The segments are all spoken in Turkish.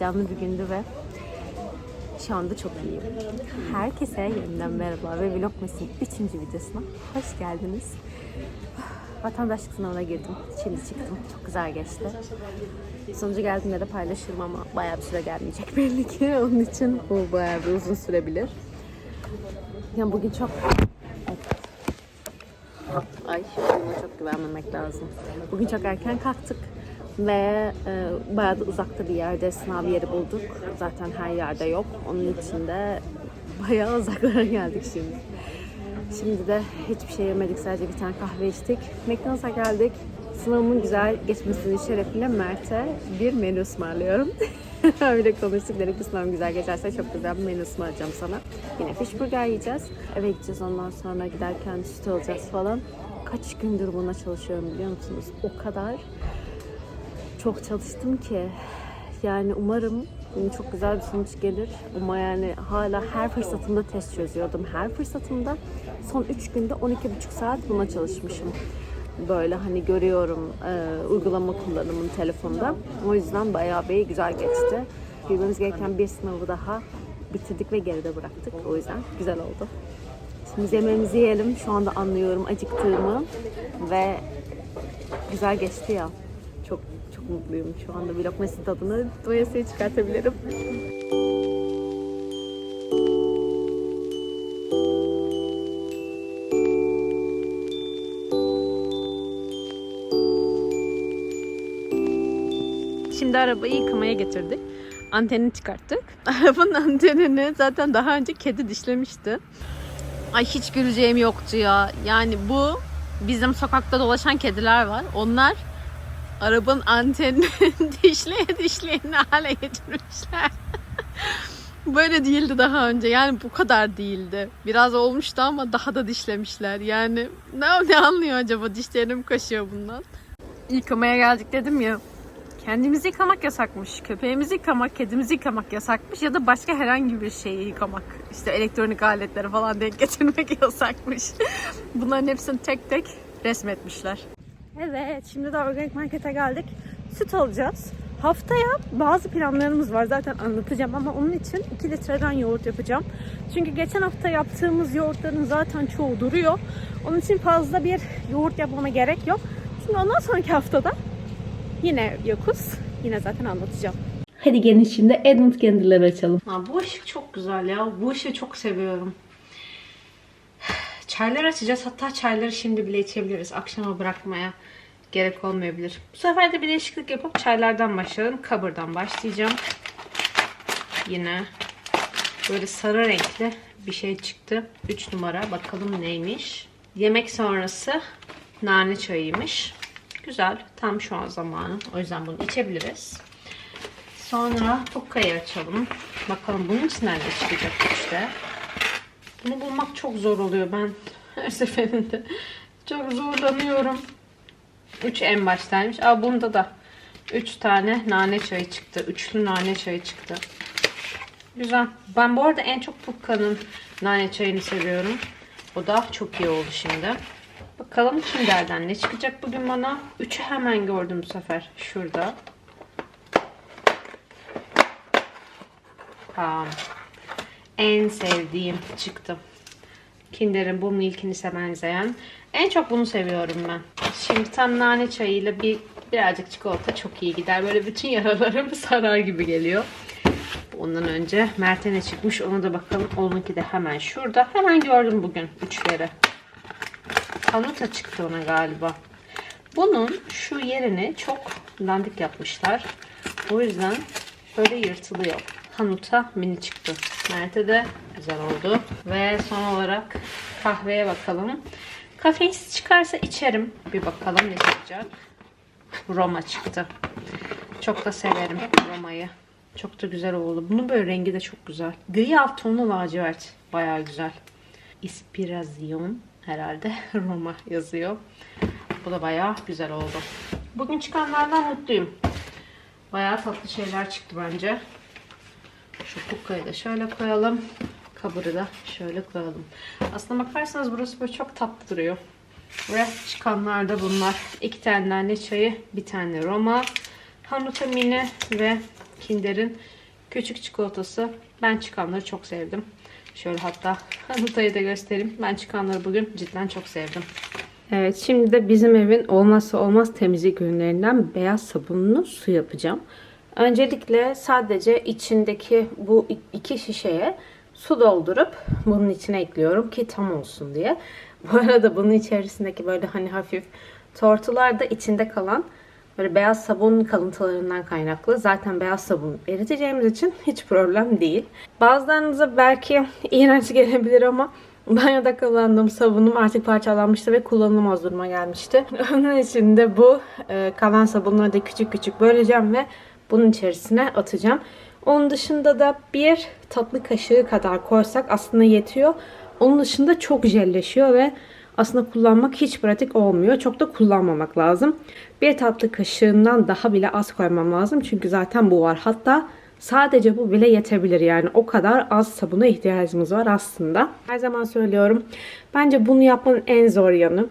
heyecanlı bir gündü ve şu anda çok iyiyim. Herkese yeniden merhaba ve Vlogmas'ın 3. videosuna hoş geldiniz. Vatandaşlık sınavına girdim. Şimdi çıktım. Çok güzel geçti. Sonucu geldiğinde de paylaşırım ama bayağı bir süre gelmeyecek belli ki. Onun için bu bayağı bir uzun sürebilir. Yani bugün çok... Ay buna çok güvenmemek lazım. Bugün çok erken kalktık ve e, bayağı da uzakta bir yerde sınav yeri bulduk. Zaten her yerde yok. Onun için de bayağı uzaklara geldik şimdi. Şimdi de hiçbir şey yemedik. Sadece bir tane kahve içtik. McDonald's'a geldik. Sınavımın güzel geçmesinin şerefiyle Mert'e bir menü ısmarlıyorum. Öyle konuştuk. Dedik ki sınavım güzel geçerse çok güzel bir menü ısmarlayacağım sana. Yine fish burger yiyeceğiz. Eve gideceğiz ondan sonra giderken süt alacağız falan. Kaç gündür buna çalışıyorum biliyor musunuz? O kadar çok çalıştım ki yani umarım çok güzel bir sonuç gelir. Ama yani hala her fırsatımda test çözüyordum. Her fırsatımda son 3 günde 12,5 saat buna çalışmışım. Böyle hani görüyorum e, uygulama kullanımını telefonda. O yüzden bayağı bir güzel geçti. Girmemiz gereken bir sınavı daha bitirdik ve geride bıraktık. O yüzden güzel oldu. Şimdi yemeğimizi yiyelim. Şu anda anlıyorum acıktığımı ve güzel geçti ya. Çok mutluyum. Şu anda vlog mesut tadını doyasıya çıkartabilirim. Şimdi arabayı yıkamaya getirdik. Antenini çıkarttık. Arabanın antenini zaten daha önce kedi dişlemişti. Ay hiç güleceğim yoktu ya. Yani bu bizim sokakta dolaşan kediler var. Onlar arabanın antenini dişleye dişleye ne hale getirmişler. Böyle değildi daha önce. Yani bu kadar değildi. Biraz olmuştu ama daha da dişlemişler. Yani ne, ne anlıyor acaba? Dişlerini mi kaşıyor bundan? Yıkamaya geldik dedim ya. Kendimizi yıkamak yasakmış. Köpeğimizi yıkamak, kedimizi yıkamak yasakmış. Ya da başka herhangi bir şeyi yıkamak. İşte elektronik aletleri falan denk getirmek yasakmış. Bunların hepsini tek tek resmetmişler. Evet, şimdi de organik markete geldik. Süt alacağız. Haftaya bazı planlarımız var zaten anlatacağım ama onun için 2 litreden yoğurt yapacağım. Çünkü geçen hafta yaptığımız yoğurtların zaten çoğu duruyor. Onun için fazla bir yoğurt yapmama gerek yok. Şimdi ondan sonraki haftada yine yokuz. Yine zaten anlatacağım. Hadi gelin şimdi Edmund kendileri açalım. Ha, bu ışık çok güzel ya. Bu ışığı çok seviyorum. Çaylar açacağız. Hatta çayları şimdi bile içebiliriz. Akşama bırakmaya gerek olmayabilir. Bu sefer de bir değişiklik yapıp çaylardan başlayalım. Kabırdan başlayacağım. Yine böyle sarı renkli bir şey çıktı. 3 numara. Bakalım neymiş. Yemek sonrası nane çayıymış. Güzel. Tam şu an zamanı. O yüzden bunu içebiliriz. Sonra pukkayı açalım. Bakalım bunun içinden ne çıkacak işte. Bunu bulmak çok zor oluyor ben her seferinde. Çok zorlanıyorum. 3 en baştaymış. Aa bunda da 3 tane nane çayı çıktı. Üçlü nane çayı çıktı. Güzel. Ben bu arada en çok Pukka'nın nane çayını seviyorum. O da çok iyi oldu şimdi. Bakalım kimlerden ne çıkacak bugün bana. Üçü hemen gördüm bu sefer. Şurada. Tamam. En sevdiğim çıktı. Kinder'in bu Milk'inis'e benzeyen. En çok bunu seviyorum ben. Şimdi tam nane çayıyla bir birazcık çikolata çok iyi gider. Böyle bütün yaralarımı sarar gibi geliyor. Ondan önce Mert'e çıkmış onu da bakalım. Onunki de hemen şurada. Hemen gördüm bugün üçleri. Hanuta çıktı ona galiba. Bunun şu yerini çok dandik yapmışlar. O yüzden böyle yırtılıyor. Hanuta mini çıktı. Mert'e de güzel oldu. Ve son olarak kahveye bakalım. Kafeinsiz çıkarsa içerim. Bir bakalım ne çıkacak. Roma çıktı. Çok da severim Roma'yı. Çok da güzel oldu. Bunun böyle rengi de çok güzel. Gri alt tonlu lacivert. Baya güzel. Inspiration herhalde Roma yazıyor. Bu da baya güzel oldu. Bugün çıkanlardan mutluyum. Baya tatlı şeyler çıktı bence. Şu kukkayı da şöyle koyalım. Kabırı da şöyle koyalım. Aslına bakarsanız burası böyle çok tatlı duruyor. Ve çıkanlar da bunlar. İki tane nane çayı, bir tane Roma, Hanuta Mini ve Kinder'in küçük çikolatası. Ben çıkanları çok sevdim. Şöyle hatta Hanuta'yı da göstereyim. Ben çıkanları bugün cidden çok sevdim. Evet şimdi de bizim evin olmazsa olmaz temizlik ürünlerinden beyaz sabunlu su yapacağım. Öncelikle sadece içindeki bu iki şişeye su doldurup bunun içine ekliyorum ki tam olsun diye. Bu arada bunun içerisindeki böyle hani hafif tortular da içinde kalan böyle beyaz sabun kalıntılarından kaynaklı. Zaten beyaz sabun eriteceğimiz için hiç problem değil. Bazılarınıza belki iğrenç gelebilir ama banyoda kullandığım sabunum artık parçalanmıştı ve kullanılamaz duruma gelmişti. Onun için de bu e, kalan sabunları da küçük küçük böleceğim ve bunun içerisine atacağım. Onun dışında da bir tatlı kaşığı kadar koysak aslında yetiyor. Onun dışında çok jelleşiyor ve aslında kullanmak hiç pratik olmuyor. Çok da kullanmamak lazım. Bir tatlı kaşığından daha bile az koymam lazım. Çünkü zaten bu var. Hatta sadece bu bile yetebilir. Yani o kadar az sabuna ihtiyacımız var aslında. Her zaman söylüyorum. Bence bunu yapmanın en zor yanı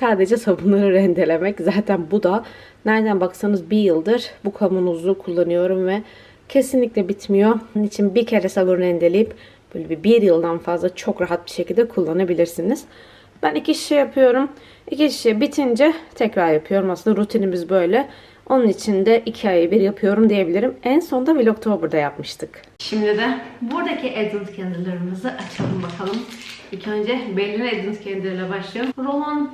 sadece sabunları rendelemek. Zaten bu da nereden baksanız bir yıldır bu kavanozu kullanıyorum ve kesinlikle bitmiyor. Onun için bir kere sabun rendeleyip böyle bir, bir yıldan fazla çok rahat bir şekilde kullanabilirsiniz. Ben iki şişe yapıyorum. İki şişe bitince tekrar yapıyorum. Aslında rutinimiz böyle. Onun için de iki ayı bir yapıyorum diyebilirim. En son da Vlogtober'da yapmıştık. Şimdi de buradaki Advent Candle'larımızı açalım bakalım. İlk önce belirli Advent Candle ile başlayalım. Rolon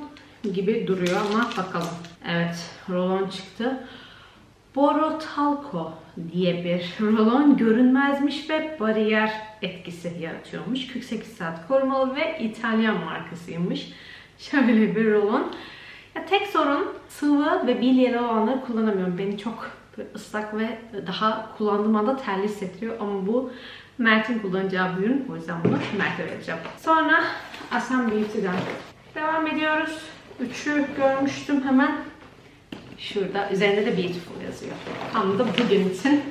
gibi duruyor ama bakalım. Evet, rolon çıktı. Borotalco diye bir rolon görünmezmiş ve bariyer etkisi yaratıyormuş. 48 saat korumalı ve İtalyan markasıymış. Şöyle bir rolon. Ya tek sorun sıvı ve bilyeli olanları kullanamıyorum. Beni çok ıslak ve daha kullandığım anda terli hissettiriyor. Ama bu Mert'in kullanacağı bir ürün. O yüzden bunu Mert'e vereceğim. Sonra Asam Beauty'den devam ediyoruz. Üçü görmüştüm hemen. Şurada üzerinde de beautiful yazıyor. Tam da bugün için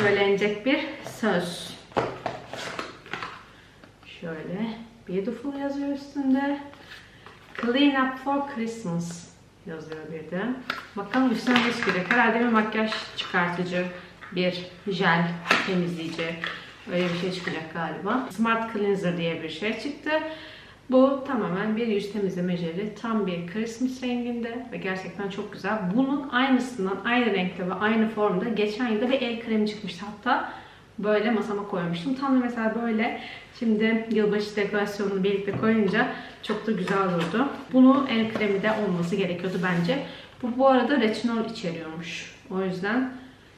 söylenecek bir söz. Şöyle beautiful yazıyor üstünde. Clean up for Christmas yazıyor bir de. Bakalım üstüne ne çıkacak. Herhalde bir makyaj çıkartıcı, bir jel temizleyici öyle bir şey çıkacak galiba. Smart Cleanser diye bir şey çıktı. Bu tamamen bir yüz temizleme jeli. Tam bir Christmas renginde ve gerçekten çok güzel. Bunun aynısından aynı renkte ve aynı formda geçen yılda bir el kremi çıkmıştı hatta. Böyle masama koymuştum. Tam da mesela böyle şimdi yılbaşı dekorasyonunu birlikte koyunca çok da güzel olurdu. Bunu el kremi de olması gerekiyordu bence. Bu bu arada retinol içeriyormuş. O yüzden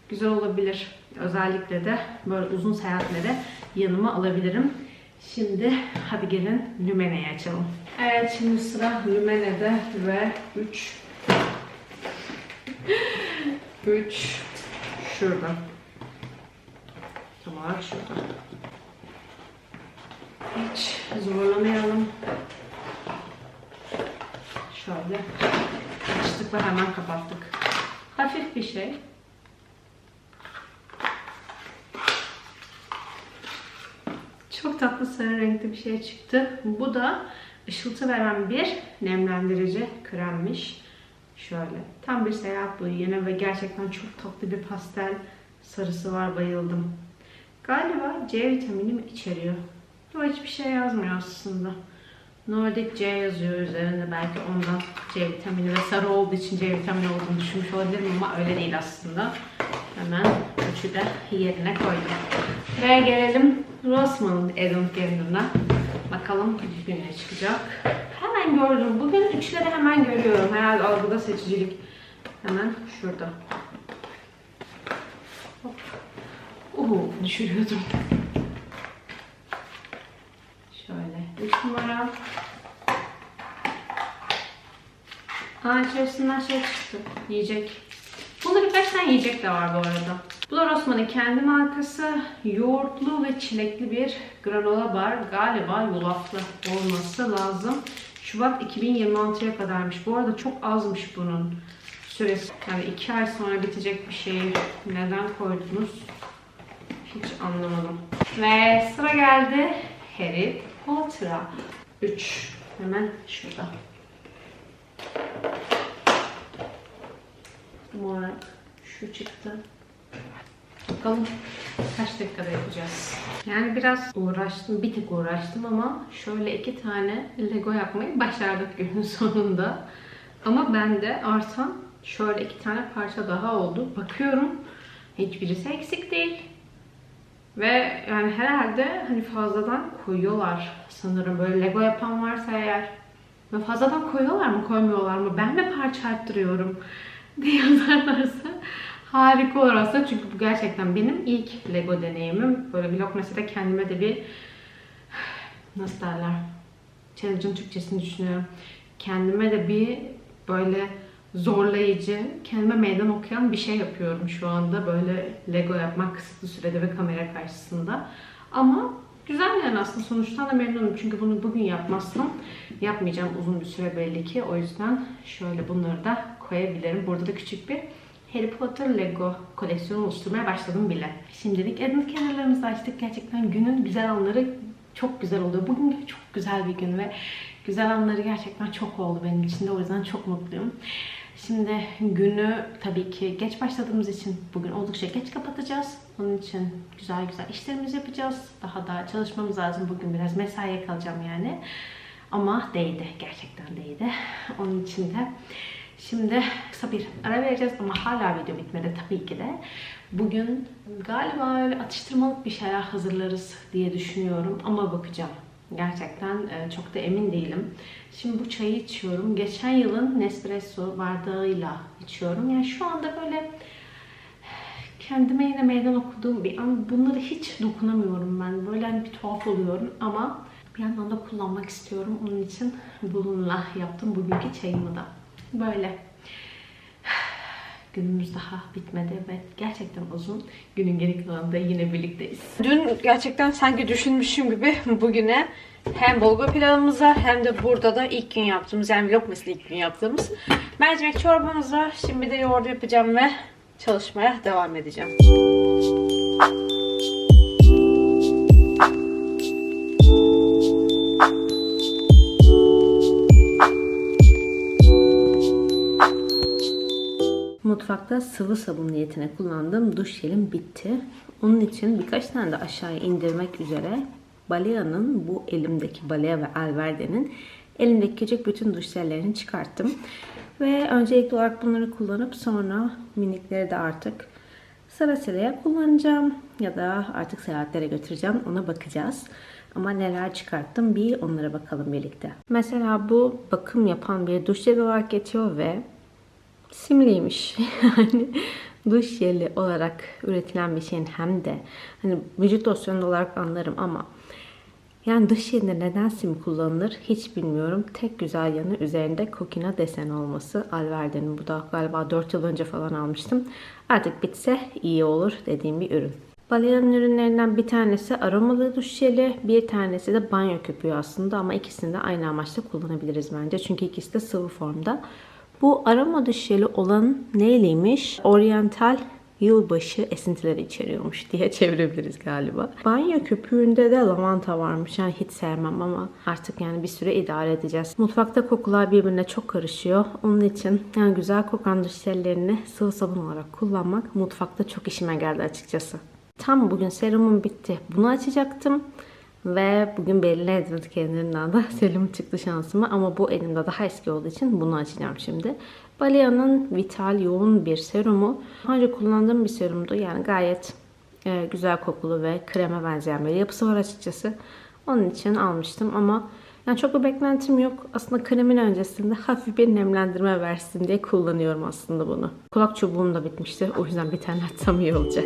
güzel olabilir. Özellikle de böyle uzun seyahatlere yanıma alabilirim. Şimdi hadi gelin Lümene'yi açalım. Evet şimdi sıra Lümene'de ve 3 3 şurada. Tam olarak şurada. Hiç zorlamayalım. Şöyle açtık ve hemen kapattık. Hafif bir şey. Çok tatlı sarı renkli bir şey çıktı. Bu da ışıltı veren bir nemlendirici kremmiş. Şöyle. Tam bir seyahat boyu yine ve gerçekten çok tatlı bir pastel sarısı var. Bayıldım. Galiba C vitamini mi içeriyor? Ama hiçbir şey yazmıyor aslında. Nordic C yazıyor üzerinde. Belki ondan C vitamini ve sarı olduğu için C vitamini olduğunu düşünmüş olabilirim ama öyle değil aslında. Hemen üçü de yerine koydum. Ve gelelim Rossmann'ın Advent Calendar'ına. Bakalım bugün ne çıkacak. Hemen gördüm. Bugün üçleri hemen görüyorum. Herhalde algıda seçicilik. Hemen şurada. Hop. Uhu düşürüyordum. Şöyle. 3 numara. Aa içerisinden şey çıktı. Yiyecek. Bunda birkaç tane yiyecek de var bu arada. Bu da Rossmann'ın kendi markası. Yoğurtlu ve çilekli bir granola bar. Galiba yulaflı olması lazım. Şubat 2026'ya kadarmış. Bu arada çok azmış bunun süresi. Yani 2 ay sonra bitecek bir şeyi neden koydunuz? Hiç anlamadım. Ve sıra geldi Harry Potter'a. 3. Hemen şurada. Olarak şu çıktı. Bakalım kaç dakikada yapacağız. Yani biraz uğraştım, bir tık uğraştım ama şöyle iki tane Lego yapmayı başardık günün sonunda. Ama bende artan şöyle iki tane parça daha oldu. Bakıyorum hiçbirisi eksik değil. Ve yani herhalde hani fazladan koyuyorlar sanırım. Böyle Lego yapan varsa eğer. Ve fazladan koyuyorlar mı koymuyorlar mı? Ben mi parça arttırıyorum diye yazarlarsa harika olur aslında. Çünkü bu gerçekten benim ilk Lego deneyimim. Böyle Vlogmas'ta kendime de bir nasıl derler? Challenge'ın Türkçesini düşünüyorum. Kendime de bir böyle zorlayıcı, kendime meydan okuyan bir şey yapıyorum şu anda. Böyle Lego yapmak kısıtlı sürede ve kamera karşısında. Ama güzel yani aslında sonuçtan da memnunum. Çünkü bunu bugün yapmazsam yapmayacağım uzun bir süre belli ki. O yüzden şöyle bunları da koyabilirim. Burada da küçük bir Harry Potter Lego koleksiyonu oluşturmaya başladım bile. Şimdilik edin kenarlarımızı açtık. Gerçekten günün güzel anları çok güzel oluyor. Bugün çok güzel bir gün ve güzel anları gerçekten çok oldu benim için de. O yüzden çok mutluyum. Şimdi günü tabii ki geç başladığımız için bugün oldukça geç kapatacağız. Onun için güzel güzel işlerimizi yapacağız. Daha da çalışmamız lazım. Bugün biraz mesaiye kalacağım yani. Ama değdi. Gerçekten değdi. Onun için de Şimdi kısa bir ara vereceğiz ama hala video bitmedi tabii ki de. Bugün galiba öyle atıştırmalık bir şeyler hazırlarız diye düşünüyorum ama bakacağım. Gerçekten e, çok da emin değilim. Şimdi bu çayı içiyorum. Geçen yılın Nespresso bardağıyla içiyorum. Yani şu anda böyle kendime yine meydan okuduğum bir an. Bunları hiç dokunamıyorum ben. Böyle hani bir tuhaf oluyorum ama bir yandan da kullanmak istiyorum. Onun için bununla yaptım bugünkü çayımı da. Böyle. Günümüz daha bitmedi ve gerçekten uzun. Günün geri kalanında yine birlikteyiz. Dün gerçekten sanki düşünmüşüm gibi bugüne hem bulgur pilavımız var hem de burada da ilk gün yaptığımız yani vlog mesela ilk gün yaptığımız mercimek çorbamız var. Şimdi de yoğurdu yapacağım ve çalışmaya devam edeceğim. Mutfakta sıvı sabun niyetine kullandığım duş jelim bitti. Onun için birkaç tane de aşağıya indirmek üzere Balea'nın bu elimdeki Balea ve Alverde'nin elimdeki küçük bütün duş jellerini çıkarttım. Ve öncelikli olarak bunları kullanıp sonra minikleri de artık sırasıyla kullanacağım ya da artık seyahatlere götüreceğim ona bakacağız. Ama neler çıkarttım bir onlara bakalım birlikte. Mesela bu bakım yapan bir duş jeli olarak geçiyor ve simliymiş. yani duş jeli olarak üretilen bir şeyin hem de hani vücut losyonu olarak anlarım ama yani duş jelinde neden sim kullanılır hiç bilmiyorum. Tek güzel yanı üzerinde kokina desen olması. Alverde'nin bu da galiba 4 yıl önce falan almıştım. Artık bitse iyi olur dediğim bir ürün. Balea'nın ürünlerinden bir tanesi aromalı duş jeli, bir tanesi de banyo köpüğü aslında ama ikisini de aynı amaçla kullanabiliriz bence. Çünkü ikisi de sıvı formda. Bu aroma jeli olan neyliymiş? Oriental yılbaşı esintileri içeriyormuş diye çevirebiliriz galiba. Banyo köpüğünde de lavanta varmış. Yani hiç sevmem ama artık yani bir süre idare edeceğiz. Mutfakta kokular birbirine çok karışıyor. Onun için yani güzel kokan duş jellerini sıvı sabun olarak kullanmak mutfakta çok işime geldi açıkçası. Tam bugün serumum bitti. Bunu açacaktım. Ve bugün belli edildi kendimden de serum çıktı şansıma ama bu elimde daha eski olduğu için bunu açacağım şimdi. Balea'nın Vital yoğun bir serumu. Önce kullandığım bir serumdu yani gayet e, güzel kokulu ve kreme benzeyen bir yapısı var açıkçası. Onun için almıştım ama yani çok bir beklentim yok. Aslında kremin öncesinde hafif bir nemlendirme versin diye kullanıyorum aslında bunu. Kulak çubuğum da bitmişti. O yüzden bir tane atsam iyi olacak.